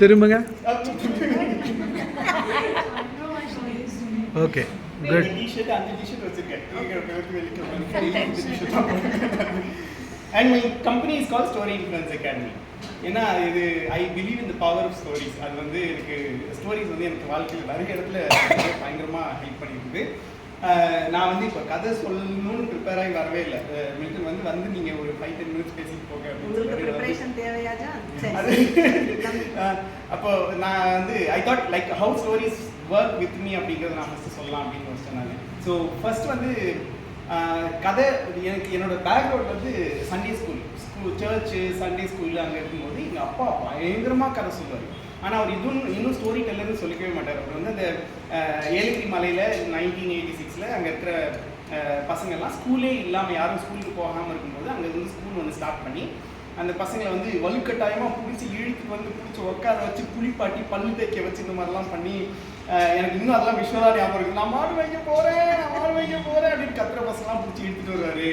திரும்புங்க. Okay good and my company is call Story Influence Academy ஏன்னா இது I believe in the power of stories அது வந்து எனக்கு ஸ்டோரிஸ் வந்து எனக்கு வாழ்க்கையில் நிறைய இடத்துல பயங்கரமாக ஹெல்ப் பண்ணியிருக்குது நான் வந்து இப்போ கதை சொல்லணும்னு ப்ரிப்பேர் ஆகி வரவே இல்லை. மில்டன் வந்து வந்து நீங்கள் ஒரு ஃபைவ் டென் மினிட்ஸ் பேசிட்டு போங்க அப்படின்னு உங்களுக்கு அப்போ நான் வந்து I thought like how stories work with me அப்படிங்கிறத நான் ஃபஸ்ட்டு சொல்லலாம் அப்படின்னு யோசிச்சேன் நான் ஸோ ஃபர்ஸ்ட் வந்து கதை எனக்கு என்னோட பேக்ரவுண்ட் வந்து Sunday school school church Sunday ஸ்கூலில் அங்கே இருக்கும்போது எங்கள் அப்பா பயங்கரமாக கதை சொல்லுவார். ஆனால் அவர் இதுவும் இன்னும் ஸ்டோரி டெல்லர்னு சொல்லிக்கவே மாட்டார். அவர் வந்து அந்த ஏலகிரி மலையில் நைன்டீன் எயிட்டி சிக்ஸில் அங்கே இருக்கிற பசங்கள்லாம் பசங்கெல்லாம் ஸ்கூலே இல்லாமல் யாரும் ஸ்கூலுக்கு போகாமல் இருக்கும்போது அங்கே வந்து ஸ்கூல் ஒன்று ஸ்டார்ட் பண்ணி அந்த பசங்களை வந்து வலுக்கட்டாயமாக பிடிச்சி இழுத்து வந்து பிடிச்சி உட்கார வச்சு குளிப்பாட்டி பல்லு தேய்க்க வச்சு இந்த மாதிரிலாம் பண்ணி எனக்கு இன்னும் அதெல்லாம் விஷுவலாக ஞாபகம் இருக்கு. நான் மாடு வைக்க போகிறேன் நான் மாடு வைக்க போகிறேன் அப்படின்னு கத்துற பசங்களாம் பிடிச்சி இழுத்துட்டு வருவாரு.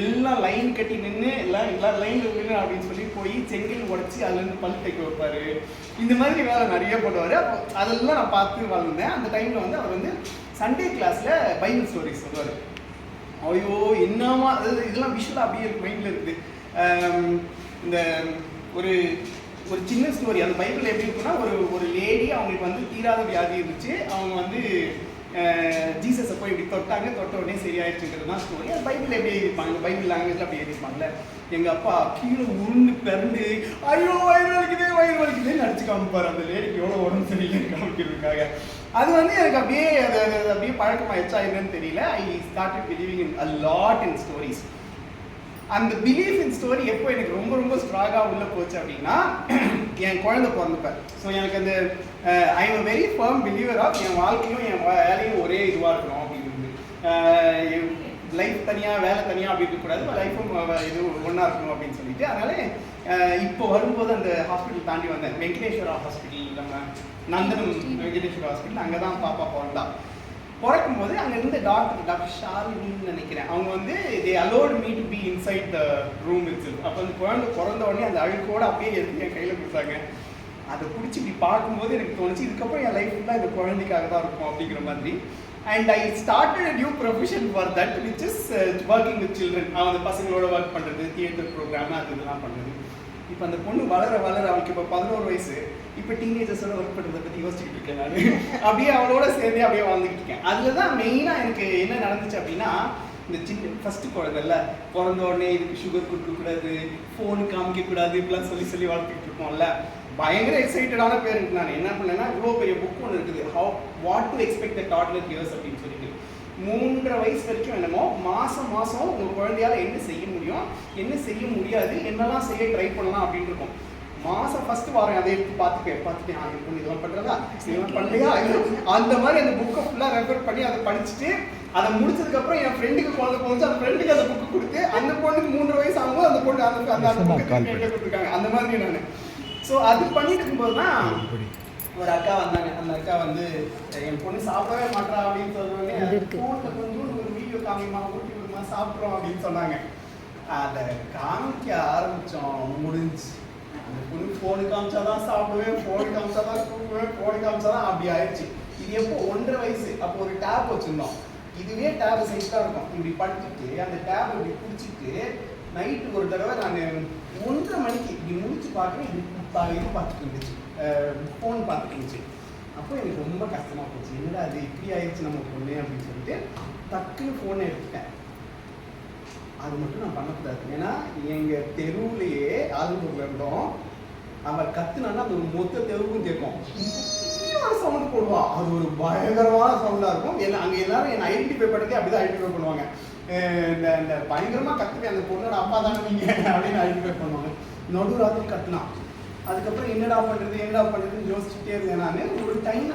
எல்லாம் லைன் கட்டி நின்று எல்லாம் எல்லா லைனில் நின்று அப்படின்னு சொல்லி போய் செங்கல் உடச்சி அதுலேருந்து பல்லு தேய்க்க வைப்பாரு. இந்த மாதிரி வேலை நிறைய பண்ணுவார். அப்போ அதெல்லாம் நான் பார்த்து வளர்ந்தேன். அந்த டைமில் வந்து அவர் வந்து சண்டே கிளாஸில் பைபிள் ஸ்டோரிஸ் சொல்லுவார். ஐயோ என்னமா அதாவது இதெல்லாம் விஷுவலாக அப்படியே இருக்கு மைண்டில் இருக்குது. இந்த ஒரு ஒரு சின்ன ஸ்டோரி அந்த பைபிள் எப்படி இருக்குன்னா ஒரு ஒரு லேடி அவங்களுக்கு வந்து தீராத வியாதி இருந்துச்சு. அவங்க வந்து ஜீசஸை போய் இப்படி தொட்டாங்க. தொட்ட உடனே சரியாயிடுச்சுங்கிறது தான் ஸ்டோரி அது பைபிள் எப்படி எழுதிப்பாங்க பைபிள் லாங்குவேஜில் அப்படி எழுதிப்பாங்கல்ல எங்கள் அப்பா கீழே உருண்டு பிறந்து ஐயோ வயிறு வலிக்குது வயிறு வலிக்குதுன்னு நடிச்சு காமிப்பார். அந்த லேடிக்கு எவ்வளோ உடம்பு சரியில்லைன்னு காமிக்கிறதுக்காக. அது வந்து எனக்கு அப்படியே அது அப்படியே பழக்கமாயிடுச்சா என்னன்னு தெரியல. I start believing in a lot in stories அந்த பிலீஃப் இன் ஸ்டோரி எப்போ எனக்கு ரொம்ப ரொம்ப ஸ்ட்ராங்காக உள்ளே போச்சு அப்படின்னா என் குழந்தை பிறந்தப்பேன் ஸோ எனக்கு அந்த I am very firm believer of என் வாழ்க்கையும் என் வேலையும் ஒரே இதுவாக இருக்கணும் அப்படிங்கிறது லைஃப் தனியாக வேலை தனியாக அப்படி இருக்கக்கூடாது லைஃப்பும் இது ஒன்றா இருக்கணும் அப்படின்னு சொல்லிட்டு அதனால இப்போ வரும்போது அந்த ஹாஸ்பிட்டல் தாண்டி வந்தேன். வெங்கடேஸ்வரா ஹாஸ்பிட்டல் நம்ம நந்தனம் வெங்கடேஸ்வரா ஹாஸ்பிட்டல் அங்கே தான் பாப்பா பிறந்தா. பிறக்கும் போது அங்கே இருந்த டாக்டர் டாக்டர் ஷாலினின்னு நினைக்கிறேன். அவங்க வந்து they allot me to be inside the room it's அப்போ அந்த குழந்தை பிறந்த உடனே அந்த அழுக்கோடு அப்படியே எடுத்து என் கையில் கொடுத்தாங்க. அதை பிடிச்சி இப்படி பார்க்கும்போது எனக்கு தோணுச்சு இதுக்கப்புறம் என் லைஃப் ஃபுல்லாக இந்த குழந்தைக்காக தான் இருக்கும் அப்படிங்கிற மாதிரி. And I started new profession for that which is working with children அந்த பசங்களோட ஒர்க் பண்ணுறது தியேட்டர் ப்ரோக்ராம் அது இதெல்லாம் பண்ணுறது இப்போ அந்த பொண்ணு வளர வளர அவளுக்கு இப்போ பதினோரு வயசு. இப்போ டீனேஜர்ஸோட ஒர்க் பண்ணுறதை பற்றி யோசிச்சுட்டு இருக்கேன் நான். அப்படியே அவளோட சேர்ந்தே அப்படியே வாழ்ந்துக்கிட்டு இருக்கேன். அதில் தான் மெயினாக எனக்கு என்ன நடந்துச்சு அப்படின்னா இந்த சின்ன ஃபஸ்ட்டு குழந்தைல பிறந்த உடனே இதுக்கு சுகர் கொடுக்கக்கூடாது ஃபோனு காமிக்கக்கூடாது இப்படிலாம் சொல்லி சொல்லி வளர்த்துக்கிட்டு இருக்கோம்ல பயங்கர எக்ஸைட்டடான பேருக்கு நான். என்ன பண்ணேன்னா இவ்வளோ பெரிய புக் ஒன்று இருக்குது. How what to expect the toddler years அப்படின்னு சொல்லி. மூன்றரை வயசு வரைக்கும் என்னமோ மாதம் மாதம் உங்கள் குழந்தையால என்ன செய்ய முடியும் என்ன செய்ய முடியாது என்னெல்லாம் செய்ய ட்ரை பண்ணலாம் அப்படின்னு இருக்கும். மாதம் ஃபர்ஸ்ட் வாரம் அதை எடுத்து பார்த்துப்பேன் பார்த்துட்டு என் பொண்ணு இதெல்லாம் பண்ணுறதா இதெல்லாம் பண்ணலையா? அந்த மாதிரி அந்த புக்கை ஃபுல்லாக ரெஃபர் பண்ணி அதை படிச்சுட்டு அதை முடிச்சதுக்கப்புறம் என் ஃப்ரெண்டுக்கு குழந்தை போச்சு அந்த ஃப்ரெண்டுக்கு அந்த புக்கு கொடுத்து அந்த பொண்ணுக்கு மூன்று வயசு ஆகும்போது அந்த பொண்ணு அந்த அந்த கொடுத்துருக்காங்க அந்த மாதிரி நான். ஸோ அது பண்ணிட்டு இருக்கும்போது தான் ஒரு அக்கா வந்தாங்க. அந்த அக்கா வந்து என் பொண்ணு சாப்பிடவே மாட்டா அப்படின்னு சொல்லுவாங்க. ஃபோனில் கொஞ்சம் ஒரு வீடியோ காமிமா ஊட்டி விடுமா சாப்பிட்றோம் அப்படின்னு சொன்னாங்க. அதை காமிக்க ஆரம்பிச்சோம். முடிஞ்சு. அந்த பொண்ணு ஃபோனு காமிச்சாதான் சாப்பிடுவேன் ஃபோனு காமிச்சாதான் தூங்குவேன் ஃபோனு காமிச்சாதான் அப்படி ஆயிடுச்சு. இது எப்போ ஒன்றரை வயசு? அப்போ ஒரு டேப் வச்சுருந்தோம். இதுவே டேப் சைஸ்டாக இருக்கும். இப்படி படுத்துட்டு அந்த டேப் இப்படி பிடிச்சிட்டு நைட்டு ஒரு தடவை நான் ஒன்றரை மணிக்கு இப்படி முடிச்சு பார்க்குறேன். இது பா- இது பார்த்துட்டு இருந்துச்சு. ஃபோன் பார்த்துட்டு இருந்துச்சு அப்போ எனக்கு ரொம்ப கஷ்டமாக போச்சு என்னடா அது இப்படி ஆயிடுச்சு நம்ம பொண்ணு அப்படின்னு சொல்லிட்டு டக்குன்னு ஃபோனை எடுத்துட்டேன் அது மட்டும் நான் பண்ணக்கூடாது ஏன்னா எங்கள் தெருவுலேயே ஆளுநர் இருந்தோம் அவன் கத்துனான்னா அது ஒரு மொத்த தெருவுக்கும் கேட்கும் சவுண்ட் போடுவா அது ஒரு பயங்கரமான சவுண்டாக இருக்கும் எல்லாம் அங்கே எல்லாரும் என்னை ஐடென்டிஃபை பண்ணதே அப்படிதான் ஐடென்டிஃபை பண்ணுவாங்க இந்த இந்த பயங்கரமாக கத்துவேன் அந்த பொண்ணோட அப்பா தானே நீங்கள் அப்படின்னு ஐடென்டிஃபை பண்ணுவாங்க நடு ராத்திரி கத்துனான் அதுக்கப்புறம் என்னடா பண்ணுறது என்னடா பண்ணுறதுன்னு யோசிச்சுட்டே இருந்தேன் நான். ஒரு டைம்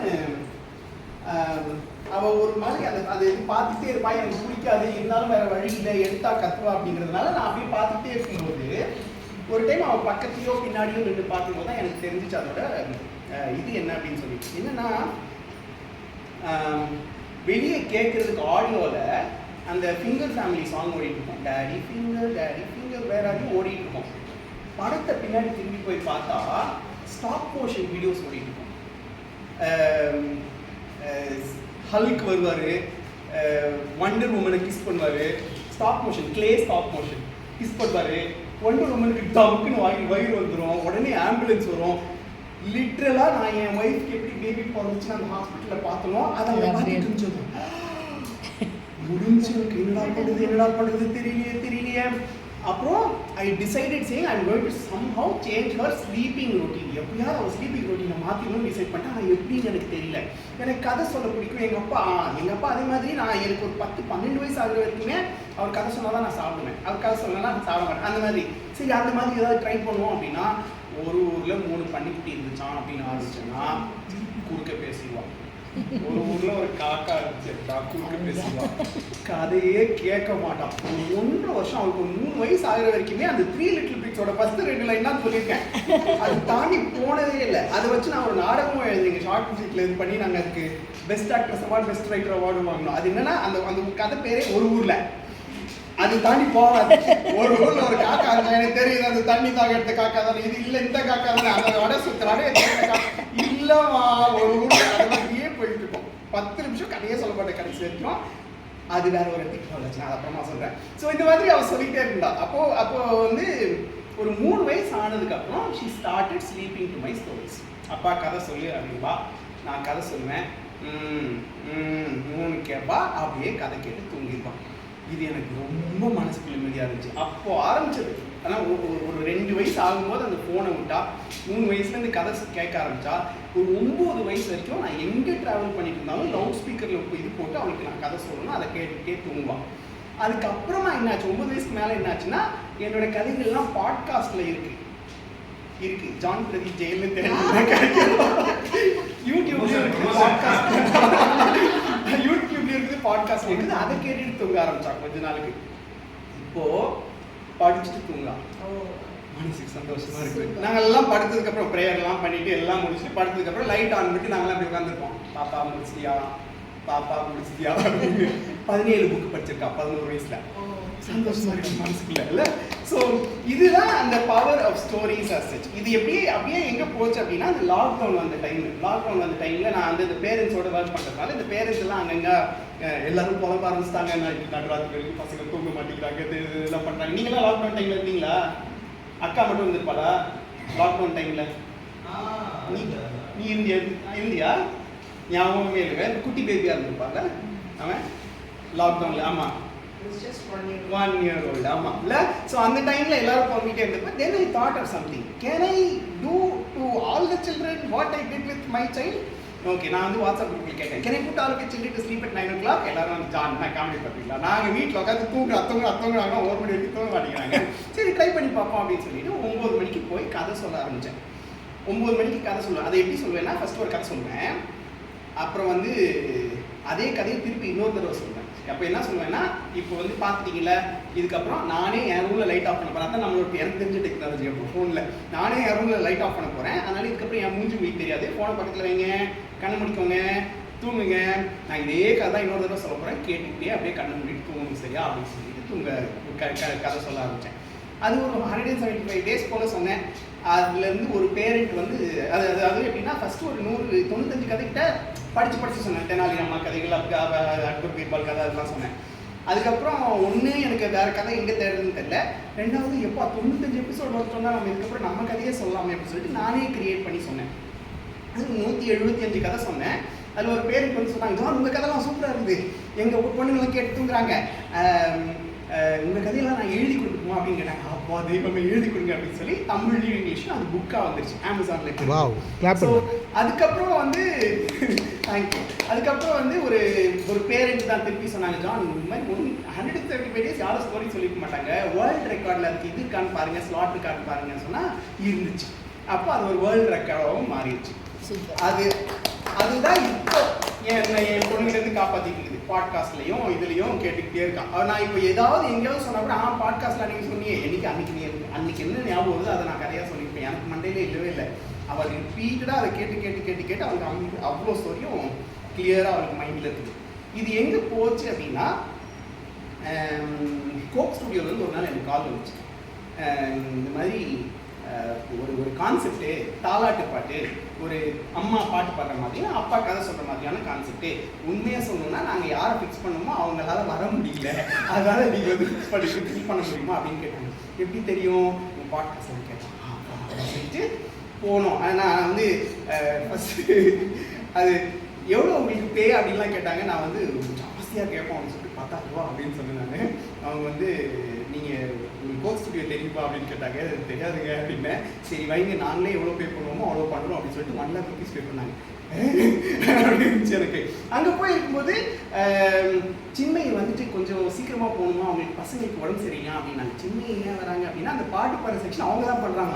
அவள் ஒரு மாதிரி அந்த அதை பார்த்துட்டே இருப்பா. எனக்கு பிடிக்காது இருந்தாலும் வேற வழி இல்லை எடுத்தா கத்துவா அப்படிங்கிறதுனால நான் அப்படியே பார்த்துட்டே இருக்கும்போது ஒரு டைம் அவள் பக்கத்தையோ பின்னாடியோ நின்று பார்க்கும்போது தான் எனக்கு தெரிஞ்சிச்சு அதோட இது என்ன அப்படின்னு சொல்லி என்னன்னா வெளியே கேட்கறதுக்கு ஆடியோவில் அந்த ஃபிங்கர் ஃபேமிலி சாங் ஓடிட்டு இருக்கோம். டேடி ஃபிங்கர் டேடி ஃபிங்கர் வேற அதுவும் ஓடிட்டு இருக்கோம். படத்தை பின்னாடி திரும்பி போய் பார்த்தா ஸ்டாப் மோஷன் வீடியோஸ் ஓடிட்டு ஹல்க் வருவார் வண்டர் உமனை கிஸ் பண்ணுவார் stop motion clay stop motion kiss பண்ணுவார். வண்டர் உமனுக்கு டமுக்குன்னு வாங்கி வயிறு வந்துடும் உடனே ஆம்புலன்ஸ் வரும். லிட்ரலாக நான் என் ஒய்ஃப்க்கு எப்படி பேபி பிறந்துச்சுன்னு அந்த ஹாஸ்பிட்டலில் பார்த்தனோ அதை அவங்க பார்த்துட்டு இருந்துச்சு. முடிஞ்சு என்னடா பண்ணுறது என்னடா பண்ணுறது தெரியலையே தெரியலையே. அப்புறம் I decided change I'm going to somehow change her sleeping routine எப்படியாவது அவள் ஸ்லீப்பிங் ரொட்டீனை மாற்றிக்கணும்னு டிசைட் பண்ணிட்டேன் ஆனால் எப்படின்னு எனக்கு தெரியல. எனக்கு கதை சொல்ல பிடிக்கும். எங்கள் அப்பா எங்கள் அப்பா அதே மாதிரி நான் எனக்கு ஒரு பத்து பன்னெண்டு வயசு ஆகுற வரைக்குமே அவர் கதை சொன்னால் தான் நான் சாப்பிடுவேன். அவர் கதை சொன்னால் நான் சாப்பிட மாட்டேன். அந்த மாதிரி. சரி அந்த மாதிரி ஏதாவது ட்ரை பண்ணுவோம் அப்படின்னா ஒரு ஊரில் மூணு பண்ணிக்கிட்டு இருந்துச்சான் அப்படின்னு ஆரம்பிச்சேன்னா குறுக்க பேசிடுவான். ஒரு ஊர்ல ஒரு காக்கா பேசுவான் கதையே கேட்க மாட்டான். ஒரு ஒன்றரை வருஷம் அவளுக்கு மூணு வயசு ஆகுற வரைக்குமே அந்த த்ரீ லிட்டில் பிக்ஸோட ஃபர்ஸ்ட் ரெண்டு லைன் தான் சொல்லியிருக்கேன். அது தாண்டி போனதே இல்லை. அதை வச்சு நான் ஒரு நாடகமும் எழுதுங்க ஷார்ட் மியூசிக்ல இது பண்ணி நாங்கள் அதுக்கு best actress award best writer award வாங்கினோம். அது என்னன்னா அந்த அந்த கதை பேரே ஒரு ஊர்ல. அது தாண்டி போகாது. ஒரு ஊர்ல ஒரு காக்கா இருந்தா எனக்கு தெரியுது அந்த தண்ணி தாக எடுத்த காக்கா தானே. இது இல்ல இந்த காக்கா தானே. அந்த வடை சுத்த வடை இல்லவா ஒரு ஊர்ல போயிட்டு இருக்கோம். பத்து நிமிஷம் கதையே சொல்ல மாட்டேன் கடைசி வரைக்கும் அது வேற ஒரு டெக்னாலஜி நான் அப்புறமா சொல்றேன். ஸோ இந்த மாதிரி அவள் சொல்லிட்டே இருந்தா. அப்போ அப்போ வந்து ஒரு மூணு வயசு ஆனதுக்கு அப்புறம் she started sleeping to my stories அப்பா கதை சொல்லி அப்படின்பா நான் கதை சொல்லுவேன். மூணு கேட்பா அப்படியே கதை கேட்டு தூங்கிடுவான். இது எனக்கு ரொம்ப மனசுக்குள்ள இருந்துச்சு. அப்போ ஆரம்பிச்சது ஆனால் ஒரு ரெண்டு வயசு ஆகும்போது அந்த ஃபோனை விட்டா மூணு வயசுலேருந்து கதை கேட்க ஆரம்பிச்சா ஒரு ஒம்பது வயசு வரைக்கும் நான் எங்கே ட்ராவல் பண்ணிட்டு இருந்தாலும் லவுட் ஸ்பீக்கரில் இது போட்டு அவனுக்கு நான் கதை சொல்லணும் அதை கேட்டுக்கிட்டே தூங்குவான் அதுக்கப்புறமா என்னாச்சு? ஒன்பது வயசுக்கு மேலே என்னாச்சுன்னா என்னோட கதைகள்லாம் பாட்காஸ்டில் இருக்கு. இருக்கு. ஜான் பிரதீப் ஜெயிலில் தெரியும் யூடியூப்ல இருக்கு. பாட்காஸ்ட் யூடியூப்ல இருக்குது பாட்காஸ்ட் இருக்குது. அதை கேட்டுட்டு தூங்க ஆரம்பிச்சான் கொஞ்ச நாளுக்கு. இப்போ படிச்சுட்டு தூங்கலாம் மனசுக்கு சந்தோஷமா இருக்கு. நாங்க எல்லாம் படுத்ததுக்கு அப்புறம் ப்ரேயர் எல்லாம் பண்ணிட்டு எல்லாம் முடிச்சுட்டு படுத்ததுக்கு அப்புறம் லைட் ஆன் பண்ணிட்டு நாங்களாம் அப்படி உட்காந்துருப்போம் பாப்பா முடிச்சிட்டியா? பாப்பா முடிச்சிட்டியா? அப்படின்னு. பதினேழு புக் படிச்சிருக்கா பதினோரு வயசுல. சந்தோஷமா இருக்கு மனசுக்குள்ள இல்ல? ஸோ இதுதான் அந்த பவர் ஆஃப் ஸ்டோரிஸ் அசச் இது எப்படி அப்படியே எங்க போச்சு அப்படின்னா அந்த லாக்டவுன் வந்த டைம் லாக்டவுன் வந்த டைம்ல நான் வந்து இந்த பேரண்ட்ஸோட ஒர்க் பண்றதுனால இந்த பேரண்ட்ஸ் எல்லாம் அங்கங்க எல்லாரும் புலம்ப ஆரம்பிச்சிட்டாங்க. நடுராத்திரி வரைக்கும் பசங்க தூங்க மாட்டேங்கிறாங்க. இது இது இதெல்லாம் பண்றாங்க. நீங்களாம் லாக்டவுன் டைம்ல இருந்தீங்களா? அக்கா மட்டும் இருந்திருப்பாளா? லாக்டவுன் டைம்ல நீ இருந்தியா இருந்தியா ஞாபகமே இல்லை. குட்டி பேபியா இருந்திருப்பாங்க அவன்? லாக்டவுன்ல ஆமா. ஒன் இயர் ஓல்டு ஆமாம் இல்லை? ஸோ அந்த டைமில் எல்லாரும் புலம்பிட்டே இருந்தப்ப then I thought of something can I do to all the children what I did with my child okay நான் வந்து வாட்ஸ்அப் குரூப்பில் கேட்டேன். Can I put all children to sleep at nine o'clock எல்லாரும் வந்து ஜான் நான் comedy பண்ணுறீங்களா நாங்கள் வீட்டில் உட்காந்து தூங்குற அத்தவங்க அத்தவங்க ஒரு மணி வரைக்கும் தூங்க மாட்டேங்கிறாங்க. சரி ட்ரை பண்ணி பார்ப்போம் அப்படின்னு சொல்லிட்டு ஒம்பது மணிக்கு போய் கதை சொல்ல ஆரம்பித்தேன் ஒம்பது மணிக்கு கதை சொல்லுவேன் அதை எப்படி சொல்லுவேன்னா ஃபர்ஸ்ட் ஒரு கதை சொல்லுவேன். அப்புறம் வந்து அதே கதையை திருப்பி இன்னொரு தடவை சொல்லுவேன். அப்போ என்ன சொல்லுவேன்னா இப்போ வந்து பார்த்துட்டீங்களா இதுக்கப்புறம் நானே என் ரூமில் லைட் ஆஃப் பண்ண போகிறேன் அதான் நம்மளோட எனக்கு தெரிஞ்ச டெக்னாலஜி அப்போ ஃபோனில் நானே என் ரூமில் லைட் ஆஃப் பண்ண போகிறேன் அதனால இதுக்கப்புறம் என் மூஞ்சி உங்களுக்கு தெரியாது. ஃபோனை பக்கத்தில் வைங்க. கண்ணை முடிக்கோங்க தூங்குங்க. நான் இதே கதை தான் இன்னொரு தடவை சொல்ல போகிறேன் கேட்டுக்கிட்டே அப்படியே கண்ணை மூடிட்டு தூங்கணும் சரியா? அப்படின்னு சொல்லிட்டு தூங்க க- க- கதை சொல்ல ஆரம்பித்தேன் அது ஒரு hundred and seventy five days போல் சொன்னேன். அதுலேருந்து ஒரு பேரண்ட் வந்து அது அது அது எப்படின்னா ஃபஸ்ட்டு ஒரு நூறு தொண்ணூத்தஞ்சு கதைக்கிட்ட படித்து படித்து சொன்னேன். தெனாலி அம்மா கதைகள் அக்பர் பீர்பால் கதை அதெல்லாம் சொன்னேன். அதுக்கப்புறம் ஒன்று எனக்கு வேறு கதை எங்கே தேடுறதுன்னு தெரில ரெண்டாவது எப்போ தொண்ணூத்தஞ்சு எபிசோடு வந்துட்டோம்னா நம்ம இதுக்கப்புறம் நம்ம கதையே சொல்லலாமே அப்படின்னு சொல்லிட்டு நானே கிரியேட் பண்ணி சொன்னேன். நூற்றி எழுபத்தி அஞ்சு கதை சொன்னேன். அதில் ஒரு பேருக்கு வந்து சொன்னாங்க ஜான் உங்கள் கதைலாம் சூப்பராக இருக்குது எங்கள் பொண்ணுங்களும் கேட்டு தூங்குறாங்க. உங்கள் கதையெல்லாம் நான் எழுதி கொடுக்கணுமா அப்படின்னு கேட்டாங்க. அப்பா தெய்வமே எழுதி கொடுங்க அப்படின்னு சொல்லி தமிழ்லையும் இங்கிலீஷ்லையும் அது புக்காக வந்துருச்சு அமேசானில் ஸோ அதுக்கப்புறம் வந்து தேங்க்யூ அதுக்கப்புறம் வந்து ஒரு ஒரு பேரண்ட் தான் திருப்பி சொன்னாங்க ஜான் இந்த மாதிரி one hundred thirty five days யாரும் ஸ்டோரி சொல்லிக்க மாட்டாங்க. வேர்ல்டு ரெக்கார்டில் அதுக்கு இது இருக்கான்னு பாருங்க ஸ்லாட் இருக்கான்னு பாருங்கன்னு சொன்னால் இருந்துச்சு. அப்போ அது ஒரு வேர்ல்டு ரெக்கார்டாகவும் மாறிடுச்சு. அது அதுதான் இப்போ என்னை என் பொண்ணுலேருந்து காப்பாற்றிக்கிது பாட்காஸ்ட்லையும் இதுலையும் கேட்டுக்கிட்டே இருக்கான் நான் இப்போ ஏதாவது எங்கேயாவது சொன்னால் கூட ஆ பாட்காஸ்ட்டில் அன்றைக்கி சொன்னியே. என்னைக்கு அன்னைக்கு நீ அன்னைக்கு என்ன ஞாபகம் வருது அதை நான் கதையாக சொல்லியிருப்பேன். எனக்கு மண்டையிலே இல்லவே இல்லை. அவர் ரிப்பீட்டடாக அதை கேட்டு கேட்டு கேட்டு கேட்டு அவருக்கு அவ்வளோ அவ்வளோ ஸ்டோரியும் கிளியராக அவளுக்கு மைண்டில் இருக்குது. இது எங்கே போச்சு அப்படின்னா கோக் ஸ்டுடியோலேருந்து ஒரு நாள் எனக்கு கால் வந்துச்சு. இந்த மாதிரி ஒரு ஒரு கான்செப்ட்டு தாலாட்டு பாட்டு ஒரு அம்மா பாட்டு பாடுற மாதிரியும் அப்பா கதை சொல்கிற மாதிரியான கான்செப்ட்டு உண்மையாக சொல்லணும்னா நாங்கள் யாரை ஃபிக்ஸ் பண்ணணுமோ அவங்களால வர முடியல. அதனால நீங்கள் வந்து ஃபிக்ஸ் பண்ணி ஃபிக்ஸ் பண்ண முடியுமா அப்படின்னு கேட்டாங்க. எப்படி தெரியும்? உன் பாட்டு சொல்லி கேட்டேன் அப்படின்னு சொல்லிட்டு போனோம். நான் வந்து ஃபஸ்ட்டு அது எவ்வளோ உங்களுக்கு பே அப்படின்லாம் கேட்டாங்க. நான் வந்து ஈஸியாக கேட்போம் அப்படின்னு சொல்லிட்டு பத்தாயிரம் ரூபா அப்படின்னு சொன்னேன் நான். அவங்க வந்து நீங்கள் உங்களுக்கு கோச் ஸ்டுடியோ தெரியுமா அப்படின்னு கேட்டாங்க. அது தெரியாதுங்க அப்படின்னேன். சரி வைங்க. நாங்களே எவ்வளோ பே பண்ணுவோமோ அவ்வளோ பண்ணுறோம் அப்படின்னு சொல்லிட்டு ஒன் லேக் ருபீஸ் பே பண்ணாங்க. அப்படி இருந்துச்சு எனக்கு. அங்கே போய் இருக்கும்போது சின்மை வந்துட்டு கொஞ்சம் சீக்கிரமாக போகணுமா? அவங்களுக்கு பசங்களுக்கு உடம்பு சரியா அப்படின்னாங்க சின்மை ஏன் வராங்க? அப்படின்னா அந்த பாட்டு பாடுற செக்ஷன் அவங்க தான் பண்ணுறாங்க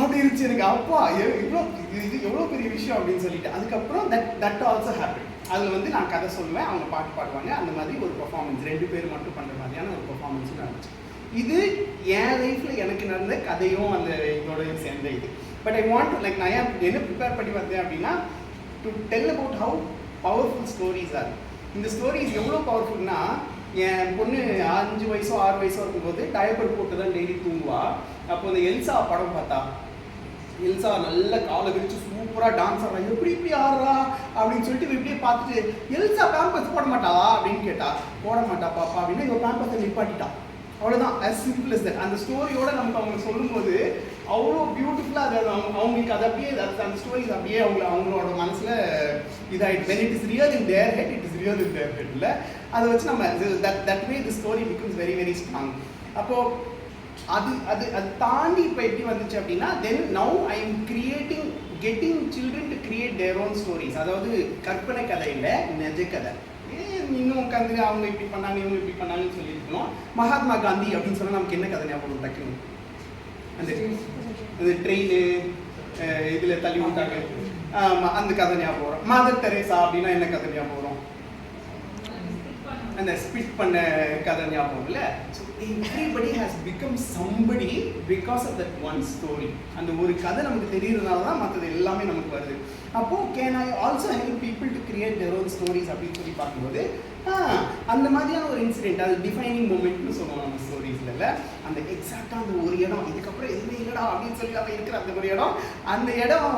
அப்படி இருந்துச்சு எனக்கு. அப்பா எ- இவ்வளோ இது இது எவ்வளோ பெரிய விஷயம் அப்படின்னு சொல்லிட்டு. அதுக்கப்புறம் தட் தட் ஆல்சோ அதில் வந்து நான் கதை சொல்லுவேன் அவங்க பாட்டு பாடுவாங்க. அந்த மாதிரி ஒரு பர்ஃபார்மன்ஸ் ரெண்டு பேர் மட்டும் பண்ணுற மாதிரியான ஒரு பெர்ஃபார்மன்ஸ் நடந்துச்சு. இது என் லைஃப்பில் எனக்கு நடந்த கதையும் அந்த இதோடய சேர்ந்த இது. பட் ஐ வாண்ட் லைக் நான் ஏன் என்ன ப்ரிப்பேர் பண்ணி வந்தேன் அப்படின்னா to tell about how powerful stories are இந்த ஸ்டோரிஸ் எவ்வளோ பவர்ஃபுல்னா என் பொண்ணு அஞ்சு வயசோ ஆறு வயசோ இருக்கும்போது டயப்பர் போட்டு தான் டெய்லி தூங்குவா. அப்போ இந்த எல்சா படம் பார்த்தா எல்சா நல்ல காலை விரிச்சு சூப்பராக டான்ஸ் ஆடுறா. எப்படி இப்படி ஆடுறா? அப்படின்னு சொல்லிட்டு இவ இப்படியே பார்த்துட்டு எல்சா பேம்பஸ் போட மாட்டாளா? அப்படின்னு கேட்டா போட மாட்டா பாப்பா அப்படின்னா இவன் பேம்பஸை நிப்பாட்டிட்டான் அவ்வளோதான் அஸ் சிம்பிள் இஸ் தட் அந்த ஸ்டோரியோட நமக்கு அவங்க சொல்லும்போது அவ்வளோ பியூட்டிஃபுல்லாக அது அவங்க அவங்களுக்கு அது அப்படியே அது அந்த ஸ்டோரிஸ் அப்படியே அவங்க அவங்களோட மனசில் இதாகிட்டு when it is real in their head it is real in their ஹெட்ல அதை வச்சு நம்ம that that way the story becomes very very strong அப்போது அது அது அது தாண்டி இப்போ எப்படி வந்துச்சு அப்படின்னா then now I am creating getting children to create their own stories அதாவது கற்பனை கதை இல்லை நிஜ கதை ஏன் இன்னும் உட்காந்து அவங்க இப்படி பண்ணாங்க இவங்க இப்படி பண்ணாங்கன்னு சொல்லியிருக்கணும் மகாத்மா காந்தி அப்படின்னு சொன்னால் நமக்கு என்ன கதை ஞாபகம் டக்குன்னு? அந்த அந்த ட்ரெயின் இதில் தள்ளி விட்டாங்க. அந்த கதை ஞாபகம் வரும். மதர் தெரேசா அப்படின்னா என்ன கதை ஞாபகம் வரும்? அந்த ஸ்பிட் பண்ண கதை ஞாபகம் இல்லை everybody has become somebody because of that one story அந்த ஒரு கதை நமக்கு தெரியறதுனால தான் மற்றது எல்லாமே நமக்கு வருது. அப்போ can I also help people to create their own stories அப்படின்னு சொல்லி பார்க்கும்போது அந்த மாதிரியான ஒரு இன்சிடென்ட் அது டிஃபைனிங் மூமெண்ட்னு சொல்லுவோம் நம்ம ஸ்டோரிஸ்ல அந்த எக்ஸாக்டாக அந்த ஒரு இடம் இதுக்கப்புறம் எதுவுமே இல்லடா அப்படின்னு சொல்லி அவன் இருக்கிற அந்த ஒரு இடம் அந்த இடம்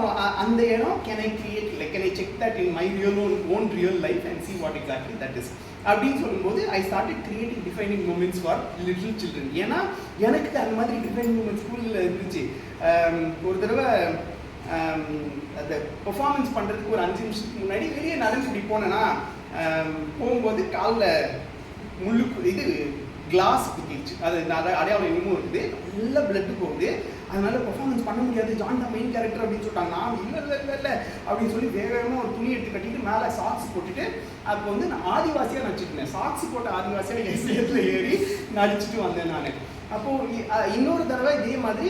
அந்த இடம் can I create like can I check that in my real own own real life and see what exactly that is அப்படின்னு சொல்லும்போது I started creating defining moments for little children ஏன்னா எனக்கு அந்த மாதிரி டிஃபைனிங் மூமெண்ட்ஸ் ஸ்கூலில் இருந்துச்சு. ஒரு தடவை அந்த பெர்ஃபார்மன்ஸ் பண்ணுறதுக்கு ஒரு அஞ்சு நிமிஷத்துக்கு முன்னாடி வெளியே நடந்து இப்படி போனேன்னா போகும்போது காலில் முள்ளு இது கிளாஸ் குத்திடுச்சு அது அடையாளம் இன்னமும் இருக்குது. நல்ல பிளட்டு போகுது. அதனால பெர்ஃபார்மன்ஸ் பண்ண முடியாது. ஜான் தான் மெயின் கேரக்டர் அப்படின்னு சொல்லிட்டாங்க. நான் இல்லை இல்லை இல்லை இல்லை அப்படின்னு சொல்லி வேக வேகமாக ஒரு துணி எடுத்து கட்டிட்டு மேலே சாக்ஸ் போட்டுட்டு அப்போ வந்து நான் ஆதிவாசியாக நடிச்சிருந்தேன் சாக்ஸ் போட்ட ஆதிவாசியாக என் சேத்துல ஏறி நடிச்சிட்டு வந்தேன் நான். அப்போது இன்னொரு தடவை இதே மாதிரி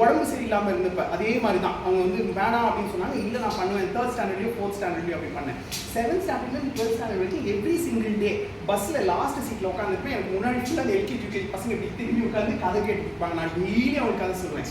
உடம்பு சரியில்லாமல் இருந்தப்ப அதே மாதிரி தான் அவங்க வந்து வேணாம் அப்படின்னு சொன்னாங்க. இல்லை நான் பண்ணுவேன். தேர்ட் ஸ்டாண்டர்ட்லையும் ஃபோர்த் ஸ்டாண்டர்ட்லையும் அப்படி பண்ணேன். செவன்த் ஸ்டாண்டர்ட்லேருந்து டுவெல்த் ஸ்டாண்டர்ட் வரைக்கும் எவ்ரி சிங்கிள் டே பஸ்ஸில் லாஸ்ட் சீட்டில் உட்காந்துருப்பேன் எனக்கு முன்னாடி ஃபுல்லாக அந்த எல்கேஜி யூகேஜி பசங்க இப்படி திரும்பி உட்காந்து கதை கேட்டுருப்பாங்க. நான் டெய்லி அவங்களுக்கு கதை சொல்லுவேன்.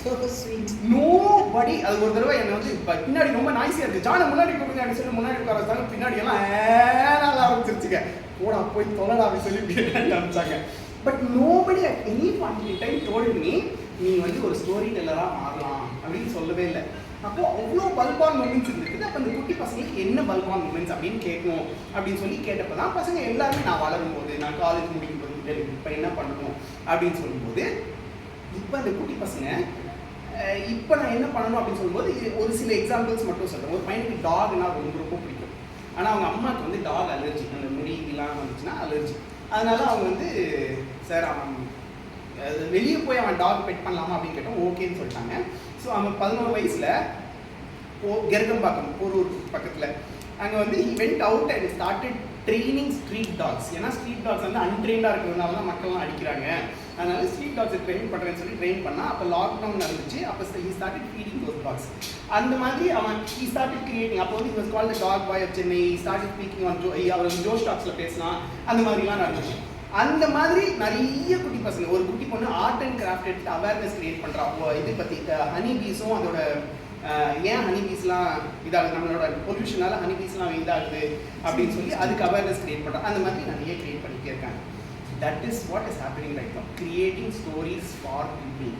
நோ படி அது ஒரு தடவை என்னை வந்து பின்னாடி ரொம்ப நாய்ஸியாக இருக்கு. ஜான முன்னாடி போகுது அப்படின்னு சொல்லி முன்னாடி உட்கார வச்சாங்க பின்னாடி எல்லாம் ஏனால ஆரம்பிச்சிருச்சுங்க. போடா போய் தொலைடா அப்படின்னு சொல்லி பின்னாடி ஆரம்பிச்சாங்க but nobody at any point time told me நீ வந்து ஒரு ஸ்டோரி டெல்லராக மாறலாம் அப்படின்னு சொல்லவே இல்லை. அப்போ அவ்வளோ பல்பான் மூமெண்ட்ஸ் இருந்திருக்குது அப்போ அந்த குட்டி பசங்களுக்கு என்ன பல்பான் மூமெண்ட்ஸ் அப்படின்னு கேட்கணும் அப்படின்னு சொல்லி கேட்டப்போ தான் பசங்க எல்லாருமே நான் வளரும் போது நான் காலேஜ் முடிக்கும் போது இப்போ என்ன பண்ணணும் அப்படின்னு சொல்லும்போது இப்போ அந்த குட்டி பசங்க இப்போ நான் என்ன பண்ணணும் அப்படின்னு சொல்லும்போது ஒரு சில எக்ஸாம்பிள்ஸ் மட்டும் சொல்கிறேன் ஒரு பையனுக்கு டாக்னா ரொம்ப ரொம்ப பிடிக்கும். ஆனால் அவங்க அம்மாவுக்கு வந்து டாக் அலர்ஜி அந்த முடியெல்லாம் வந்துச்சுன்னா அலர்ஜி அதனால அவங்க வந்து சார் அவன் வெளியே போய் அவன் டாக் பெட் பண்ணலாமா அப்படின்னு கேட்டோம் ஓகேன்னு சொல்லிட்டாங்க. ஸோ அவன் பதினோரு வயசில் ஓ கெருகம்பாக்கம் போரூர் பக்கத்தில். அங்கே வந்து he went out and started training street dogs ஏன்னா ஸ்ட்ரீட் டாக்ஸ் வந்து அன்ட்ரெயின்டாக இருக்கிறதுனால தான் மக்கள்லாம் அடிக்கிறாங்க. அதனால ஸ்ட்ரீட் டாக்ஸை ட்ரெயின் பண்ணுறேன்னு சொல்லி ட்ரெயின் பண்ணால் அப்போ லாக்டவுன் நடந்துச்சு. அப்போ he started feeding those dogs அந்த மாதிரி அவன் ஹி ஸ்டார்டட் கிரியேட்டிங் அப்போ வந்து was call the dog boy of Chennai started speaking on Joe அவர் ஜோ ஸ்டாக்ஸில் பேசினா அந்த மாதிரிலாம் நடந்துச்சு. அந்த மாதிரி நிறைய குட்டி பசங்க. ஒரு குட்டி பொண்ணு ஆர்ட் அண்ட் கிராஃப்ட் எடுத்து அவேர்னஸ் கிரியேட் பண்ணுறா இது பற்றி ஹனி பீஸும் அதோட ஏன் ஹனி பீஸ்லாம் இதாகுது? நம்மளோட பொல்யூஷனால ஹனி பீஸ்லாம் இதாகுது அப்படின்னு சொல்லி அதுக்கு அவேர்னஸ் கிரியேட் பண்ணுறோம் அந்த மாதிரி நிறைய கிரியேட் பண்ணிட்டே இருக்காங்க. That is what is happening right creating stories for people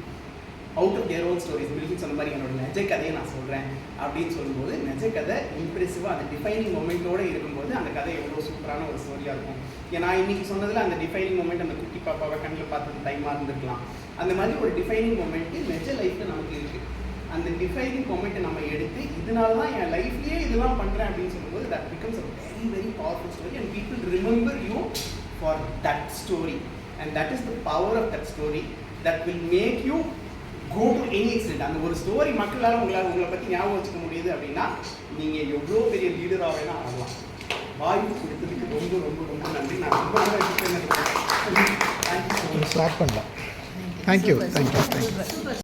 out of their own stories milky சொன்ன மாதிரி என்னோட நெஜ கதையை நான் சொல்கிறேன் அப்படின்னு சொல்லும்போது நெஜ கதை இம்ப்ரெசிவாக அந்த டிஃபைனிங் மொமெண்ட்டோட இருக்கும்போது அந்த கதை எவ்வளோ சூப்பரான ஒரு ஸ்டோரியாக இருக்கும். ஏன்னா இன்னைக்கு சொன்னதில் அந்த டிஃபைனிங் மொமெண்ட் அந்த குட்டி பாப்பாவை கண்ணில் பார்த்து டைமாக இருந்திருக்கலாம். அந்த மாதிரி ஒரு டிஃபைனிங் மொமெண்ட்டு நெஜ லைஃப்பில் நமக்கு இருக்குது அந்த டிஃபைனிங் மொமெண்ட்டை நம்ம எடுத்து இதனால தான் என் லைஃப்லேயே இதெல்லாம் பண்ணுறேன் அப்படின்னு சொல்லும்போது that becomes a very very powerful story and people remember you for that story and that is the power of that story that will make you go to any extent அந்த ஒரு ஸ்டோரி மக்களால் உங்களால் உங்களை பற்றி ஞாபகம் வச்சுக்க முடியுது அப்படின்னா நீங்கள் எவ்வளோ பெரிய லீடராக வேணால் ஆகலாம். வாய்ப்பு கொடுத்ததுக்கு ரொம்ப ரொம்ப ரொம்ப நன்றி. நான் ரொம்ப நல்லா தேங்க்யூ பண்ணலாம். Thank you thank you thank you